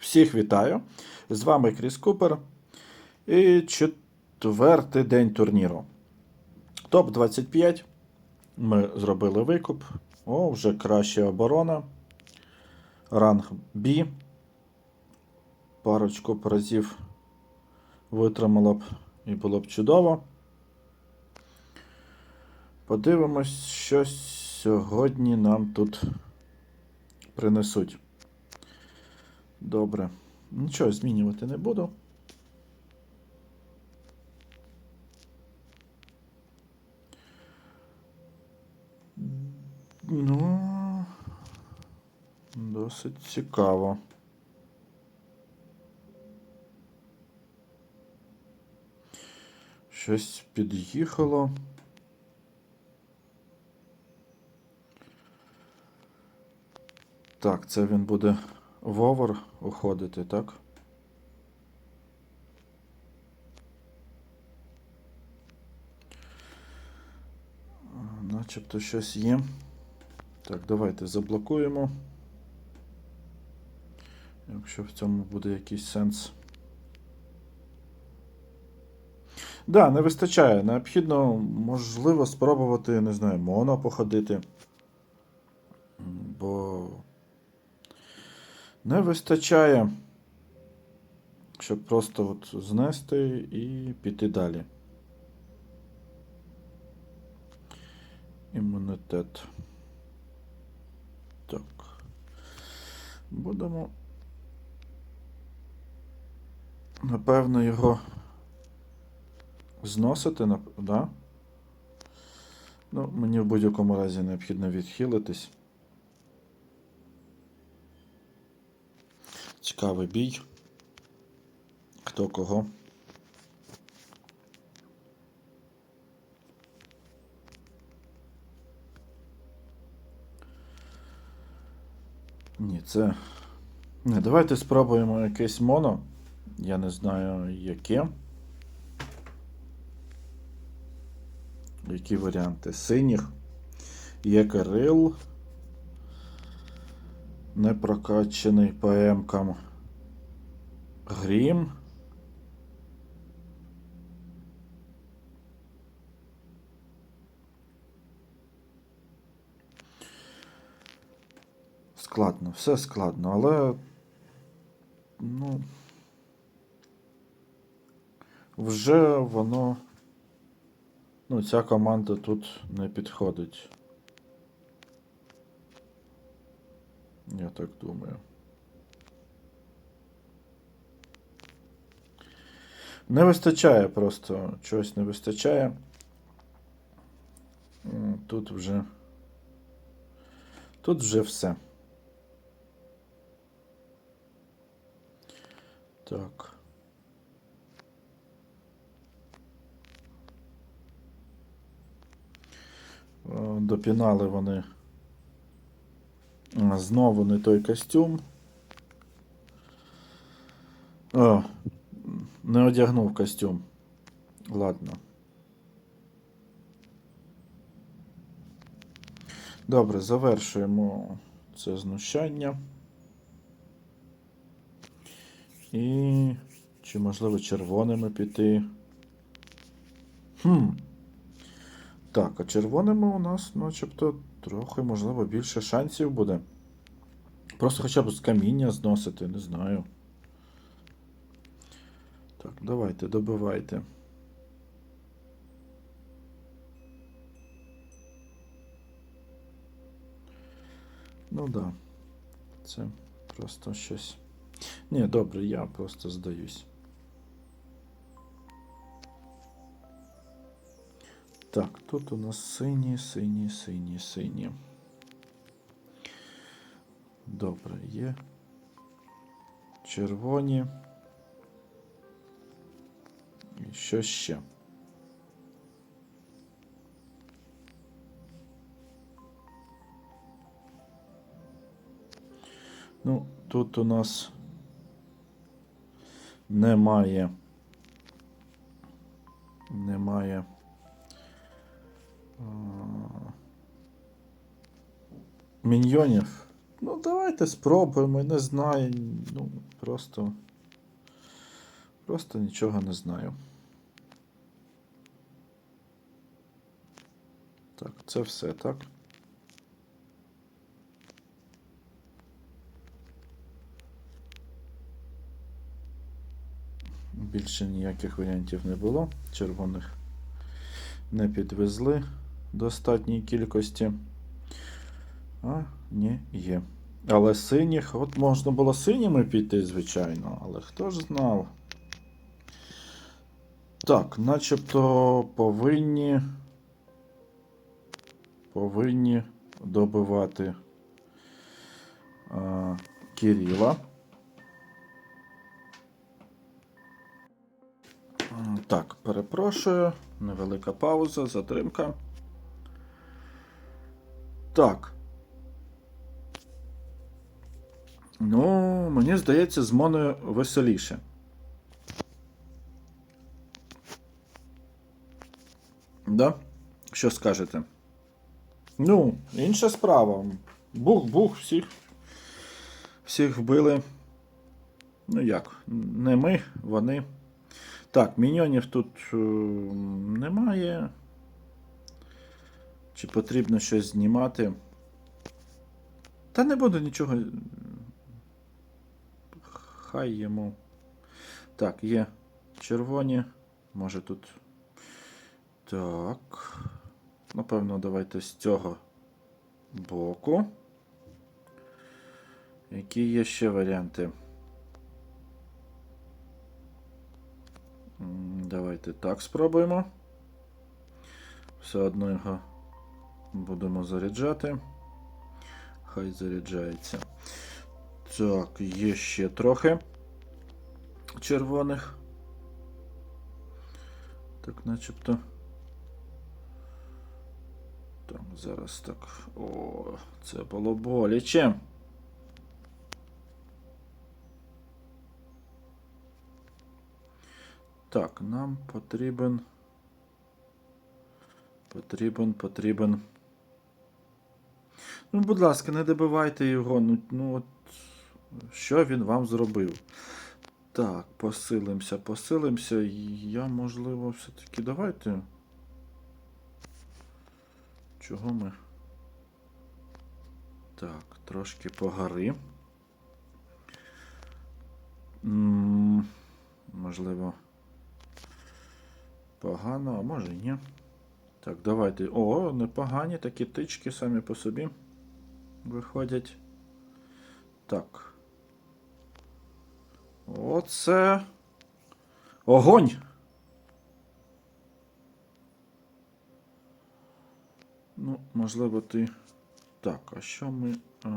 Всіх вітаю! З вами Кріс Купер. І четвертий день турніру. Топ-25. Ми зробили викуп. О, вже краща оборона. Ранг B. Парочку б разів витримало б і було б чудово. Подивимось, що сьогодні нам тут принесуть. Добре. Нічого змінювати не буду. Ну, досить цікаво. Щось під'їхало. Так, це він буде в овер уходити, так? Начебто щось є. Так, давайте заблокуємо. Якщо в цьому буде якийсь сенс. Да, не вистачає. Необхідно, можливо, спробувати, не знаю, моно походити. Бо не вистачає, щоб просто от знести і піти далі. Імунітет. Так. Будемо. Напевно, його зносити, да? Ну, мені в будь-якому разі необхідно відхилитись. Цікавий бій. Хто кого. Ні, це. Не, давайте спробуємо якесь моно. Я не знаю яке. Які варіанти? Синіх. Є Кирил. Не прокачаний ПМ-кам. Грім. Складно, все складно, але. Ну. Вже воно. Ну, ця команда тут не підходить. Я так думаю. Не вистачає просто чогось не вистачає. Тут вже. Тут вже все. Так. Е, Допінали вони знову не той костюм. О, не одягнув костюм. Ладно. Добре, завершуємо це знущання. І чи можливо червоними піти? Хм. Так, а червоними у нас, начебто, трохи, можливо, більше шансів буде. Просто хоча б з каміння зносити, не знаю. Так, давайте, добивайте. Ну да. Це просто щось. Ні, добре, я просто здаюсь. Так, тут у нас сині, сині, сині, сині. Добре, є. Червоні. Що ще? Ну, тут у нас немає. Немає. а, Міньйонів. Ну, давайте спробуємо, не знаю. Ну, просто. Просто нічого не знаю. Так, це все, так? Більше ніяких варіантів не було. Червоних не підвезли достатній кількості. А, ні, є. Але синіх, от можна було синіми піти, звичайно, але хто ж знав? Так, начебто повинні. Повинні добивати а, Кирила. Так, перепрошую. Невелика пауза, затримка. Так. Ну, мені здається, з Моною веселіше. Да? Що скажете? Ну, інша справа. Бух-бух, всіх. Всіх вбили. Ну як? Не ми, вони. Так, міньйонів тут е, немає. Чи потрібно щось знімати? Та не буду нічого. Хай йому. Так, є червоні. Може тут. Так. Напевно, давайте з цього боку. Які є ще варіанти? Давайте так спробуємо. Все одно його будемо заряджати. Хай заряджається. Так, є ще трохи червоних. Так, начебто. Так, зараз так. О, це було боляче. Так, нам потрібен. Потрібен, потрібен. Ну, будь ласка, не добивайте його. Ну, ну от, що він вам зробив? Так, посилимося, посилимося. Я, можливо, все-таки давайте. Чого ми? Так, трошки погори. Можливо. Погано, а може ні. Так, давайте. О, непогані такі тички самі по собі виходять. Так. Оце. Огонь! Ну, можливо, ти. Так, а що ми. Е...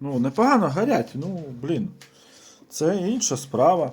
Ну, непогано горять, ну, блін. Це інша справа.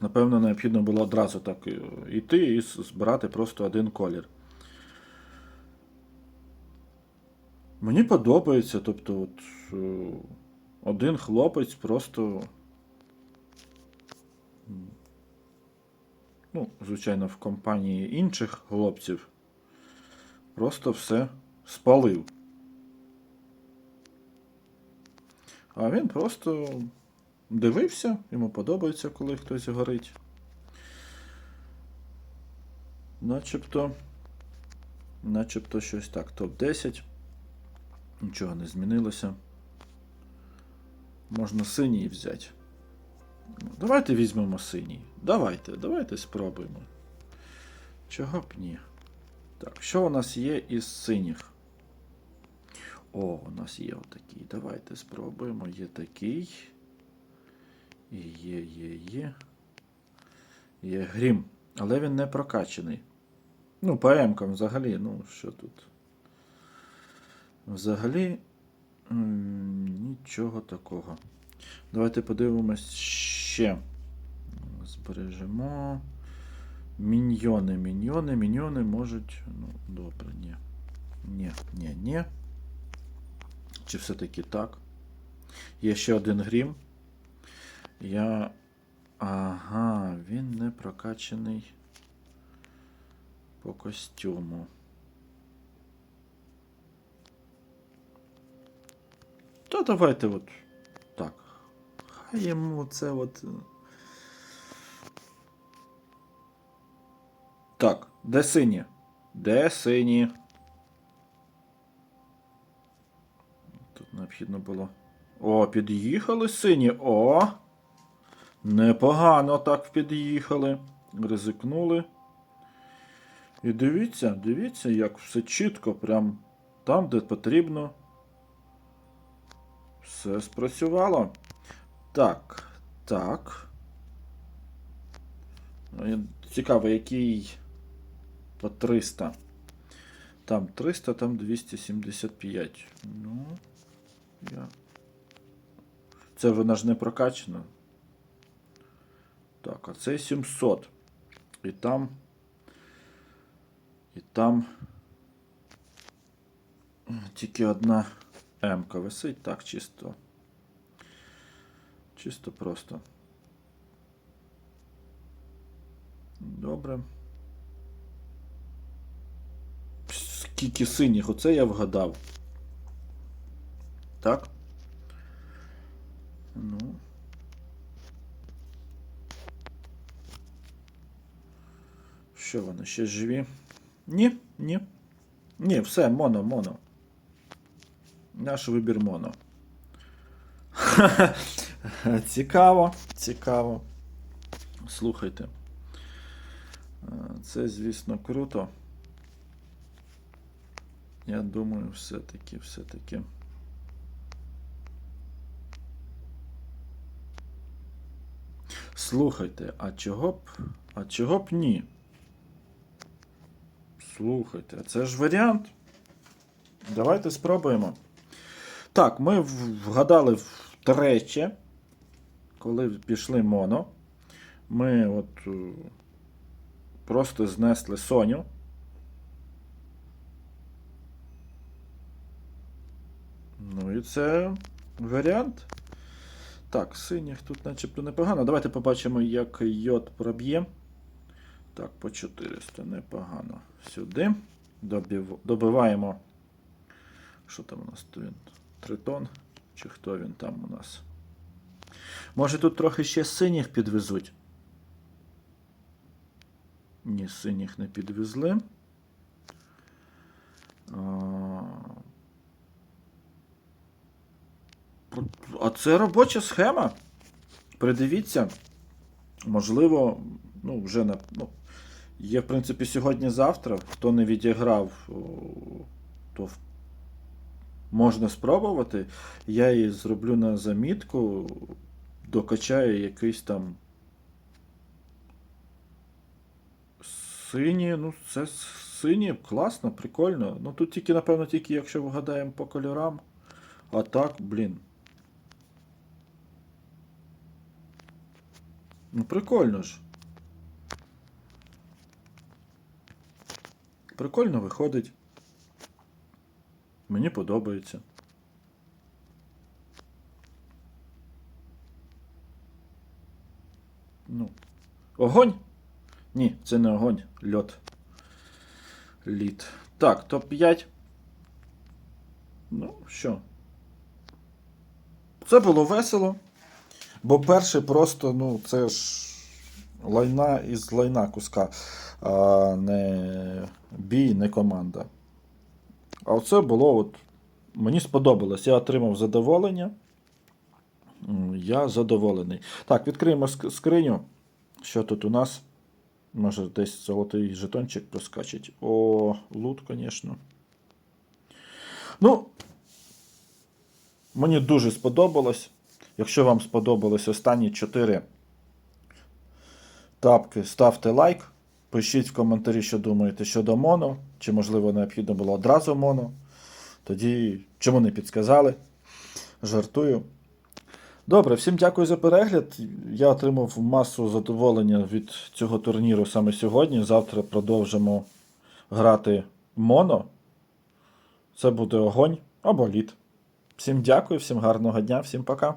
Напевно, необхідно було одразу так е, йти і збирати просто один колір. Мені подобається, тобто, от, е, один хлопець просто. Ну, звичайно, в компанії інших хлопців просто все спалив. А він просто дивився, йому подобається, коли хтось горить. Начебто. Начебто щось так. Топ-10. Нічого не змінилося. Можна синій взяти. Давайте візьмемо синій. Давайте, давайте спробуємо. Чого б ні? Так, що у нас є із синіх? О, у нас є отакий. Давайте спробуємо. Є такий. І є, є, є. Є грім. Але він не прокачаний. Ну, по емкам взагалі, ну, що тут? Взагалі нічого такого. Давайте подивимось ще. Збережемо. Міньйони, міньйони, міньйони можуть. Ну, добре, ні. Ні, ні, ні. Чи все-таки так? Є ще один грім. Я. Ага, він не прокачаний по костюму. Та давайте от. Йому це от. е. Так, де сині? Де сині? Тут необхідно було. О, під'їхали сині. О! Непогано так під'їхали. Ризикнули. І дивіться, дивіться, як все чітко, прям там, де потрібно. Все спрацювало. Так, так. Ну, Цікаво, який по 300. Там 300, там 275. Ну, я. Це вона ж не прокачана. Так, а це 700. І там. І там. Тільки одна М-ка висить, так, чисто. Чисто просто. Добре. Скільки синіх, оце я вгадав. Так? Ну. Що вони ще живі? Ні, ні. Ні, все, моно, моно. Наш вибір моно. Цікаво, цікаво. Слухайте. Е, Це, звісно, круто. Я думаю, все-таки, все-таки. Слухайте, а чого б. А чого б ні? Слухайте, а це ж варіант. Давайте спробуємо. Так, ми вгадали втрече, коли пішли моно. Ми от е, просто знесли Соню. Ну і це варіант. Так, синіх тут начебто непогано. Давайте побачимо, як йод проб'є. Так, по 400 непогано. Сюди. Добив... Добиваємо. Що там у нас? Тритон? Чи хто він там у нас? Може тут трохи ще синіх підвезуть? Ні, синіх не підвезли. А... Це робоча схема. Придивіться. Можливо, ну, вже на. Ну, є, в принципі, сьогодні-завтра. Хто не відіграв, то можна спробувати. Я її зроблю на замітку, докачаю якийсь там. Сині, ну, це сині, класно, прикольно. Ну тут тільки, напевно, тільки якщо вгадаємо по кольорам. А так, блін. Ну, прикольно ж. Прикольно виходить. Мені подобається. Ну. Огонь? Ні, це не огонь, льот. Лід. Так, топ-5. Ну, що? Це було весело. Бо перший просто, ну, це ж лайна із лайна куска, а не бій, не команда. А оце було от. Мені сподобалось. Я отримав задоволення. Я задоволений. Так, відкриємо ск- скриню. Що тут у нас? Може, десь золотий жетончик проскачить. О, лут, звісно. Ну, мені дуже сподобалось. Якщо вам сподобались останні 4 тапки, ставте лайк. Пишіть в коментарі, що думаєте щодо моно, чи можливо необхідно було одразу моно. Тоді чому не підсказали? Жартую. Добре, всім дякую за перегляд. Я отримав масу задоволення від цього турніру саме сьогодні. Завтра продовжимо грати моно. Це буде огонь або лід. Всім дякую, всім гарного дня, всім пока.